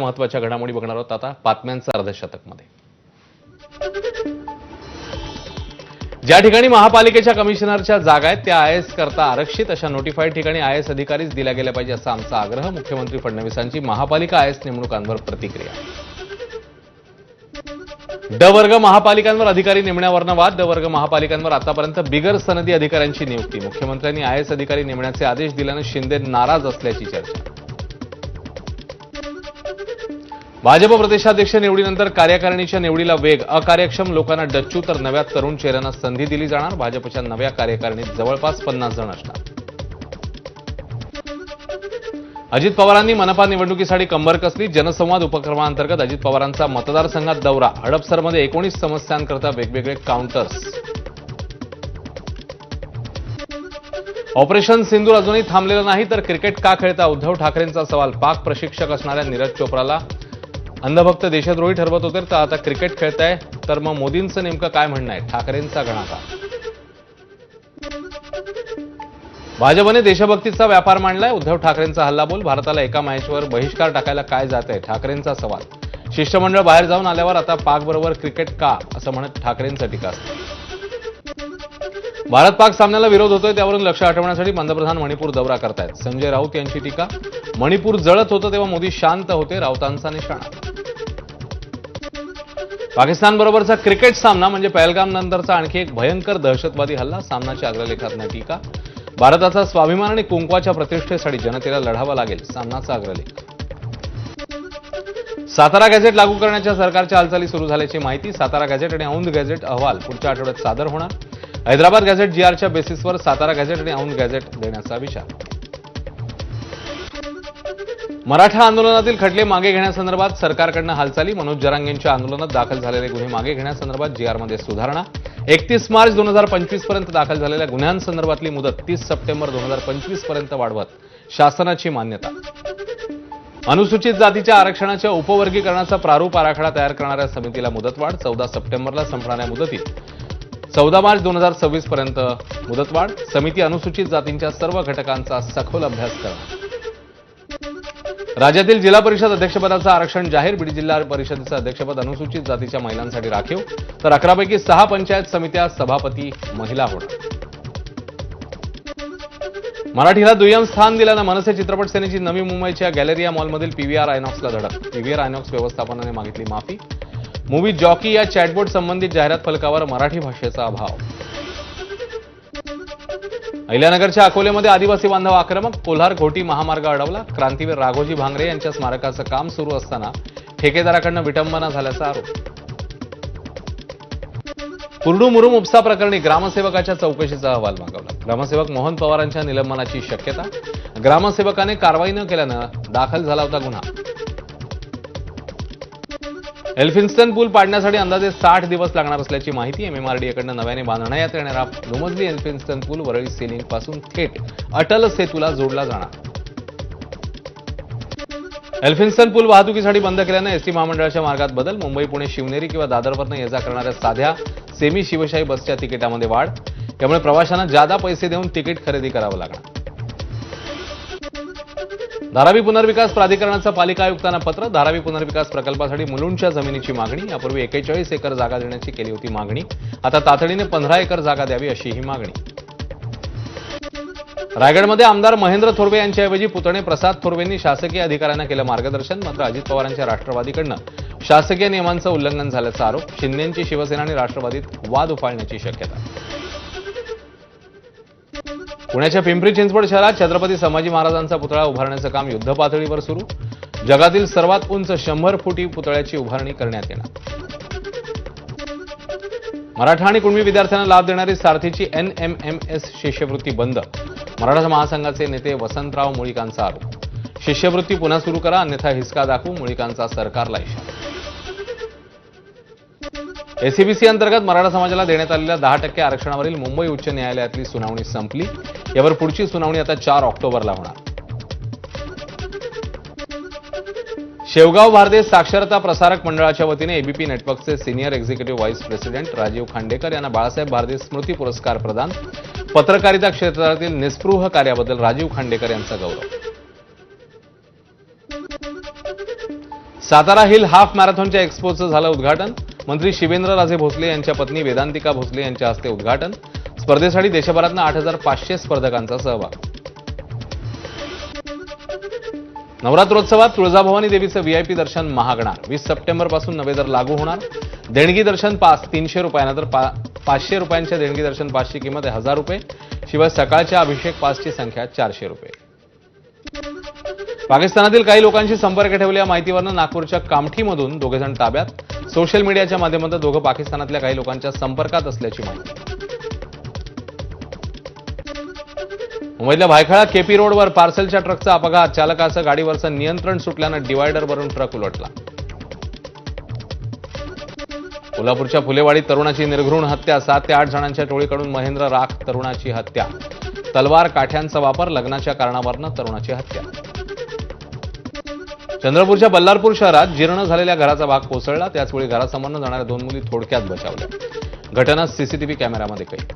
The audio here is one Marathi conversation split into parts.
महत्त्वाच्या घडामोडी बघणार आहोत आता बातम्यांचं अर्धशतकमध्ये. ज्या ठिकाणी महापालिकेच्या कमिशनरच्या जागा आहेत त्या आय एस करता आरक्षित अशा नोटिफाईड ठिकाणी आय एस अधिकारीच दिल्या गेल्या पाहिजे असा आमचा आग्रह. मुख्यमंत्री फडणवीसांची महापालिका आय एस नेमणुकांवर प्रतिक्रिया. ड वर्ग महापालिकांवर अधिकारी नेमण्यावरनं वाद. ड वर्ग महापालिकांवर आतापर्यंत बिगर सनदी अधिकाऱ्यांची नियुक्ती. मुख्यमंत्र्यांनी आय एस अधिकारी नेमण्याचे आदेश दिल्यानं शिंदे नाराज असल्याची चर्चा. भाजप प्रदेशाध्यक्ष निवडीनंतर कार्यकारिणीच्या निवडीला वेग अकार्यक्षम लोकांना डच्चू तर नव्या तरुण चेहऱ्यांना संधी दिली जाणार भाजपच्या नव्या कार्यकारिणीत जवळपास पन्नास जण असणार. अजित पवारांनी मनपा निवडणुकीसाठी कंबर कसली जनसंवाद उपक्रमांतर्गत अजित पवारांचा मतदारसंघात दौरा हडपसरमध्ये एकोणीस समस्यांकरता वेगवेगळे काउंटर्स ऑपरेशन सिंदूर अजूनही थांबलेलं नाही तर क्रिकेट का खेळता उद्धव ठाकरेंचा सवाल? पाक प्रशिक्षक असणाऱ्या नीरज चोप्राला अंधभक्त देशद्रोही ठरवत होते तर आता क्रिकेट खेळताय. तर मग मोदींचं नेमकं काय म्हणणं आहे? ठाकरेंचा गणाका भाजपने देशभक्तीचा व्यापार मांडलाय. उद्धव ठाकरेंचा हल्लाबोल भारताला एका मॅचवर बहिष्कार टाकायला काय जात आहे ठाकरेंचा सवाल. शिष्टमंडळ बाहेर जाऊन आल्यावर आता पाकबरोबर क्रिकेट का? असं म्हणत ठाकरेंचं टीका भारत पाक सामन्याला विरोध होतोय त्यावरून लक्ष हटवण्यासाठी पंतप्रधान मणिपूर दौरा करतायत. संजय राऊत यांची टीका. मणिपूर जळत होतं तेव्हा मोदी शांत होते. राऊतांचा निशाणा. पाकिस्तानबरोबरचा क्रिकेट सामना म्हणजे पहलगाम नंतरचा आणखी एक भयंकर दहशतवादी हल्ला सामनाच्या अग्रलेखातनं टीका. भारताचा स्वाभिमान आणि कुंकवाच्या प्रतिष्ठेसाठी जनतेला लढावा लागेल सामनाचा अग्रलेख सातारा गॅझेट लागू करण्याच्या सरकारच्या हालचाली सुरू झाल्याची माहिती सातारा गॅझेट आणि औंध गॅझेट अहवाल पुढच्या आठवड्यात सादर होणार. हैदराबाद गॅझेट जीआरच्या बेसिसवर सातारा गॅझेट आणि औंध गॅझेट देण्याचा विचार. मराठा आंदोलनातील खटले मागे घेण्यासंदर्भात सरकारकडनं हालचाली. मनोज जरांगेंच्या आंदोलनात दाखल झालेले गुन्हे मागे घेण्यासंदर्भात जीआरमध्ये सुधारणा. एकतीस मार्च दोन हजार पंचवीसपर्यंत दाखल झालेल्या गुन्ह्यांसंदर्भातली मुदत तीस सप्टेंबर दोन हजार पंचवीसपर्यंत वाढवत शासनाची मान्यता. अनुसूचित जातीच्या आरक्षणाच्या उपवर्गीकरणाचा प्रारूप आराखडा तयार करणाऱ्या समितीला मुदतवाढ चौदा सप्टेंबरला संपणाऱ्या मुदतीत चौदा मार्च दोन हजार सव्वीस पर्यंत मुदतवाढ समिती अनुसूचित जातींच्या सर्व घटकांचा सखोल अभ्यास करणार. राज्यातील जिल्हा परिषद अध्यक्षपदाचं आरक्षण जाहीर बीड जिल्हा परिषदेचं अध्यक्षपद अनुसूचित जातीच्या महिलांसाठी राखीव. तर अकरापैकी सहा पंचायत समित्या सभापती महिला होणार. मराठीला दुय्यम स्थान दिल्यानं मनसे चित्रपट सेनेची नवी मुंबईच्या गॅलेरिया मॉलमधील पीव्हीआर आयनॉक्सला धडक. पीव्हीआर आयनॉक्स व्यवस्थापनाने मागितली माफी. मूवी जॉकी या चॅटबोर्ड संबंधित जाहिरात फलकावर मराठी भाषेचा अभाव. अहिल्यानगरच्या अकोलेमध्ये आदिवासी बांधव आक्रमक कोल्हार घोटी महामार्ग अडवला. क्रांतीवीर राघोजी भांगरे यांच्या स्मारकाचं काम सुरू असताना ठेकेदाराकडनं विटंबना झाल्याचा आरोप. कुर्डू मुरुम उपसा प्रकरणी ग्रामसेवकाच्या चौकशीचा अहवाल मागवला. ग्रामसेवक मोहन पवारांच्या निलंबनाची शक्यता ग्रामसेवकाने कारवाई न केल्यानं दाखल झाला होता गुन्हा. एल्फिन्स्टन पूल पाडण्यासाठी अंदाजे साठ दिवस लागणार असल्याची माहिती एमएमआरडीएकडनं नव्याने बांधण्यात येणारा दुमजली एल्फिन्स्टन पूल वरळी सेलिंगपासून थेट अटल सेतूला जोडला जाणार. एल्फिन्स्टन पूल वाहतुकीसाठी बंद केल्यानं एसटी महामंडळाच्या मार्गात बदल. मुंबई पुणे शिवनेरी किंवा दादरवरनं ये जा करणाऱ्या साध्या सेमी शिवशाही बसच्या तिकिटामध्ये वाढ. त्यामुळे प्रवाशांना जादा पैसे देऊन तिकीट खरेदी करावं लागणार. धारावी पुनर्विकास प्राधिकरणाचं पालिका आयुक्तांना पत्र. धारावी पुनर्विकास प्रकल्पासाठी मुलुंडच्या जमिनीची मागणी. यापूर्वी एकेचाळीस एकर जागा देण्याची केली होती मागणी. आता तातडीने पंधरा एकर जागा द्यावी अशी ही मागणी. रायगडमध्ये आमदार महेंद्र थोरवे यांच्याऐवजी पुतणे प्रसाद थोरवेंनी शासकीय अधिकाऱ्यांना केलं मार्गदर्शन. मात्र अजित पवारांच्या राष्ट्रवादीकडनं शासकीय नियमांचं उल्लंघन झाल्याचा आरोप. शिंदेंची शिवसेना आणि राष्ट्रवादीत वाद उफाळण्याची शक्यता. पुण्याच्या पिंपरी चिंचवड शहरात छत्रपती संभाजी महाराजांचा पुतळा उभारण्याचं काम युद्धपातळीवर सुरू. जगातील सर्वात उंच शंभर फुटी पुतळ्याची उभारणी करण्यात येणार. मराठा आणि कुणबी विद्यार्थ्यांना लाभ देणारी सारथीची एनएमएमएस शिष्यवृत्ती बंद. मराठा महासंघाचे नेते वसंतराव मुळीकांचा आरोप. शिष्यवृत्ती पुन्हा सुरू करा अन्यथा हिसका दाखवू मुळीकांचा सरकारला इशारा. एसीबीसी अंतर्गत मराठा समाजाला देण्यात आलेल्या दहा टक्के आरक्षणावरील मुंबई उच्च न्यायालयातली सुनावणी संपली. यावर पुढची सुनावणी आता चार ऑक्टोबरला होणार. शेवगाव भारदेश साक्षरता प्रसारक मंडळाच्या वतीने एबीपी नेटवर्कचे senior executive vice president Rajiv Khandekar यांना बाळासाहेब भारदेश स्मृती पुरस्कार प्रदान. पत्रकारिता क्षेत्रातील निस्पृह कार्याबद्दल राजीव खांडेकर यांचा गौरव. सातारा हिल हाफ मॅरेथॉनच्या एक्स्पोचं झालं उद्घाटन. मंत्री शिवेंद्रराजे भोसले यांच्या पत्नी वेदांतिका भोसले यांच्या हस्ते उद्घाटन. स्पर्धेसाठी देशभरातनं आठ हजार पाचशे स्पर्धकांचा सहभाग. नवरात्रोत्सवात तुळजाभवानी देवीचं व्हीआयपी दर्शन महागणार. वीस सप्टेंबरपासून नवे दर लागू होणार. देणगी दर्शन पास तीनशे रुपयानंतर पा पाचशे रुपयांच्या देणगी दर्शन पासची किंमत आहे हजार रुपये. शिवाय सकाळच्या अभिषेक पासची संख्या चारशे रुपये. पाकिस्तानातील काही लोकांशी संपर्क ठेवल्या माहितीवरनं नागपूरच्या कामठीमधून दोघेजण ताब्यात. सोशल मीडियाच्या माध्यमातून दोघं पाकिस्तानातल्या काही लोकांच्या संपर्कात असल्याची माहिती. मुंबईतल्या भायखळा केपी रोडवर पार्सलच्या ट्रकचा अपघात. चालकाचं गाडीवरचं नियंत्रण सुटल्यानं डिवायडरवरून ट्रक उलटला. कोल्हापूरच्या फुलेवाडीत तरुणाची निर्घृण हत्या. सात ते आठ जणांच्या टोळीकडून महेंद्र राख तरुणाची हत्या. तलवार काठ्यांचा वापर लग्नाच्या कारणावरनं तरुणाची हत्या. चंद्रपूरच्या बल्लारपूर शहरात जीर्ण झालेल्या घराचा भाग कोसळला. त्याचवेळी घरासमोरनं जाणाऱ्या दोन मुली थोडक्यात बचावल्या. घटना सीसीटीव्ही कॅमेऱ्यामध्ये कैद.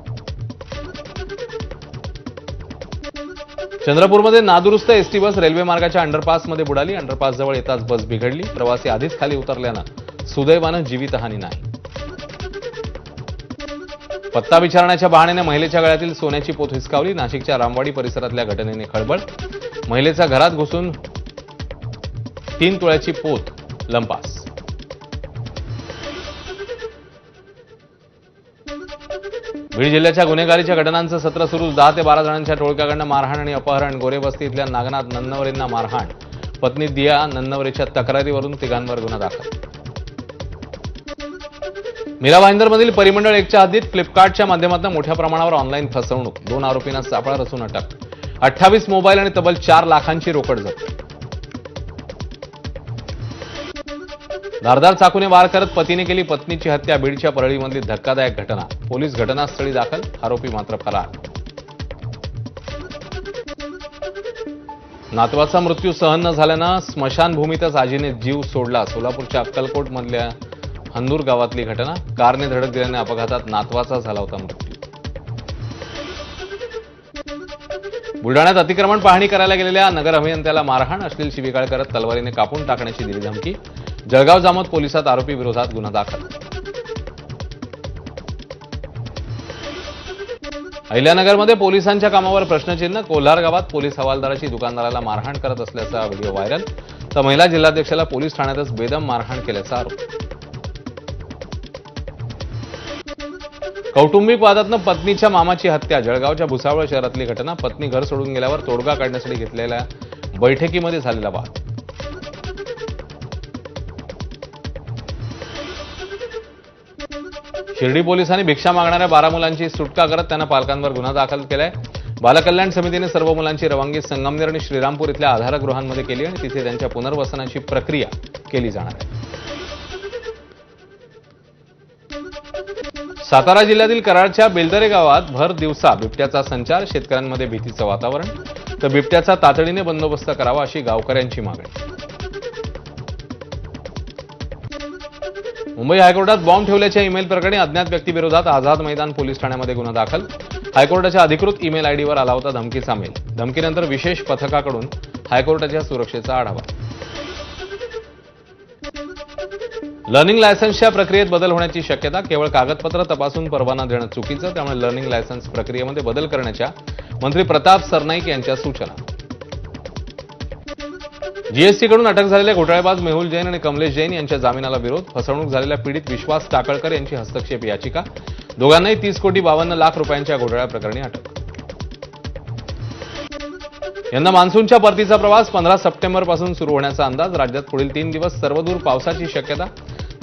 चंद्रपूरमध्ये नादुरुस्त एसटी बस रेल्वे मार्गाच्या अंडरपासमध्ये बुडाली. अंडरपासजवळ येताच बस बिघडली. प्रवासी आधीच खाली उतरल्यानं सुदैवानं जीवितहानी नाही. पत्ता विचारण्याच्या बहाण्याने महिलेच्या गळ्यातील सोन्याची पोत हिसकावली. नाशिकच्या रामवाडी परिसरातल्या घटनेने खळबळ. महिलेचा घरात घुसून तीन तोळ्याची पोत लंपास बीड जिल्ह्याच्या गुन्हेगारीच्या घटनांचं सत्र सुरू. दहा ते बारा जणांच्या टोळक्याकडनं मारहाण आणि अपहरण. गोरेबस्ती इथल्या नागनाथ नन्नवरेंना मारहाण. पत्नी दिया नन्नवरेच्या तक्रारीवरून तिघांवर गुन्हा दाखल. मीरा भाईंदरमधील परिमंडळ एकच्या हद्दीत फ्लिपकार्टच्या माध्यमातून मोठ्या प्रमाणावर ऑनलाईन फसवणूक. दोन आरोपींना सापळा रचून अटक. अठ्ठावीस मोबाईल आणि तब्बल चार लाखांची रोकड जप्त. धारदार चाकूने वार करत पतीने केली पत्नीची हत्या बीडच्या परळीमधली धक्कादायक घटना. पोलीस घटनास्थळी दाखल आरोपी मात्र फरार. नातवाचा मृत्यू सहन न झाल्यानं स्मशानभूमीतच आजीने जीव सोडला. सोलापूरच्या अक्कलकोट मधल्या हंदूर गावातली घटना. कारने धडक दिल्याने अपघातात नातवाचा झाला होता मृत्यू. बुलढाण्यात अतिक्रमण पाहणी करायला गेलेल्या नगर अभियंत्याला मारहाण अश्लील शिवीगाळ करत तलवारीने कापून टाकण्याची दिली धमकी. जळगाव जामोद पोलिसात आरोपी विरोधात गुन्हा दाखल. अहिल्यानगरमध्ये पोलिसांच्या कामावर प्रश्नचिन्ह कोल्हार गावात पोलीस हवालदाराची दुकानदाराला मारहाण करत असल्याचा व्हिडिओ व्हायरल. तर महिला जिल्हाध्यक्षाला पोलीस ठाण्यातच बेदम मारहाण केल्याचा आरोप. कौटुंबिक वादातनं पत्नीच्या मामाची हत्या जळगावच्या भुसावळ शहरातली घटना पत्नी घर सोडून गेल्यावर तोडगा काढण्यासाठी घेतलेल्या बैठकीमध्ये झालेला वाद. शिर्डी पोलिसांनी भिक्षा मागणाऱ्या बारा मुलांची सुटका करत त्यांना पालकांवर गुन्हा दाखल केलाय. बालकल्याण समितीने सर्व मुलांची रवानगी संगमनेर आणि श्रीरामपूर इथल्या आधारगृहांमध्ये केली आणि तिथे त्यांच्या पुनर्वसनाची प्रक्रिया केली जाणार आहे. सातारा जिल्ह्यातील कराडच्या बेलदरे गावात भर दिवसा बिबट्याचा संचार शेतकऱ्यांमध्ये भीतीचं वातावरण. तर बिबट्याचा तातडीने बंदोबस्त करावा अशी गावकऱ्यांची मागणी. मुंबई हायकोर्टात बॉम्ब ठेवल्याच्या ईमेल प्रकरणी अज्ञात व्यक्तीविरोधात आझाद मैदान पोलीस ठाण्यामध्ये गुन्हा दाखल. हायकोर्टाच्या अधिकृत ईमेल आयडीवर आला होता धमकीचा मेल. धमकीनंतर विशेष पथकाकडून हायकोर्टाच्या सुरक्षेचा आढावा. लर्निंग लायसन्सच्या प्रक्रियेत बदल होण्याची शक्यता केवळ कागदपत्र तपासून परवाना देणं चुकीचं त्यामुळे लर्निंग लायसन्स प्रक्रियेमध्ये बदल करण्याच्या मंत्री प्रताप सरनाईक यांच्या सूचना. जीएसटीकडून अटक झालेल्या घोटाळेबाज मेहुल जैन आणि कमलेश जैन यांच्या जामिनाला विरोध फसवणूक झालेल्या पीडित विश्वास टाकळकर यांची हस्तक्षेप याचिका दोघांनाही तीस कोटी बावन्न लाख रुपयांच्या घोटाळ्या प्रकरणी अटक. यंदा मान्सूनच्या परतीचा प्रवास पंधरा सप्टेंबरपासून सुरू होण्याचा अंदाज राज्यात पुढील तीन दिवस सर्वदूर पावसाची शक्यता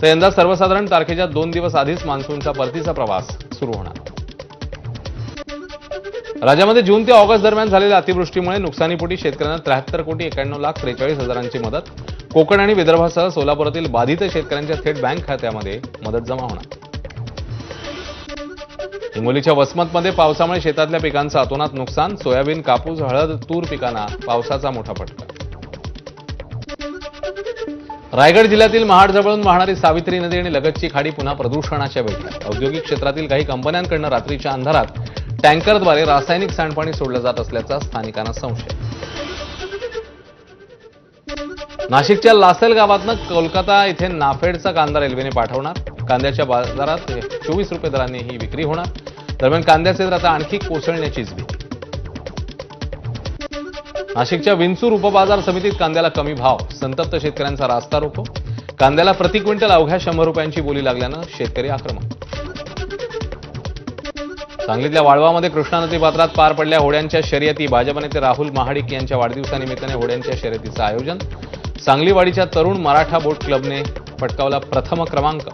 तर यंदा सर्वसाधारण तारखेच्या दोन दिवस आधीच मान्सूनचा परतीचा प्रवास सुरू होणार. राज्यामध्ये जून ते ऑगस्ट दरम्यान झालेल्या अतिवृष्टीमुळे नुकसानीपोटी शेतकऱ्यांना त्र्याहत्तर कोटी एक्याण्णव लाख त्रेचाळीस हजारांची मदत. कोकण आणि विदर्भासह सोलापुरातील बाधित शेतकऱ्यांच्या थेट बँक खात्यामध्ये मदत जमा होणार. हिंगोलीच्या वसमतमध्ये पावसामुळे शेतातल्या पिकांचं अतोनात नुकसान. सोयाबीन कापूस हळद तूर पिकांना पावसाचा मोठा फटका. रायगड जिल्ह्यातील महाडजवळून वाहणारी सावित्री नदी आणि लगतची खाडी पुन्हा प्रदूषणाच्या वेळी औद्योगिक क्षेत्रातील काही कंपन्यांकडनं रात्रीच्या अंधारात टँकरद्वारे रासायनिक सांडपाणी सोडलं जात असल्याचा स्थानिकांना संशय. नाशिकच्या लासेल गावातनं कोलकाता इथे नाफेडचा कांदा रेल्वेने पाठवणार. कांद्याच्या बाजारात चोवीस रुपये दराने ही विक्री होणार. दरम्यान कांद्याचे दर आता आणखी कोसळण्याचीच भीती. नाशिकच्या विंचूर उपबाजार समितीत कांद्याला कमी भाव. संतप्त शेतकऱ्यांचा रास्ता रोको. कांद्याला प्रति क्विंटल अवघ्या शंभर रुपयांची बोली लागल्यानं शेतकरी आक्रमक. सांगलीतल्या वाळवामध्ये कृष्णा नदी पात्रात पार पडल्या होड्यांच्या शर्यती. भाजप नेते राहुल महाडिक यांच्या वाढदिवसानिमित्ताने होड्यांच्या शर्यतीचं आयोजन. सांगलीवाडीच्या तरुण मराठा बोट क्लबने पटकावला प्रथम क्रमांक.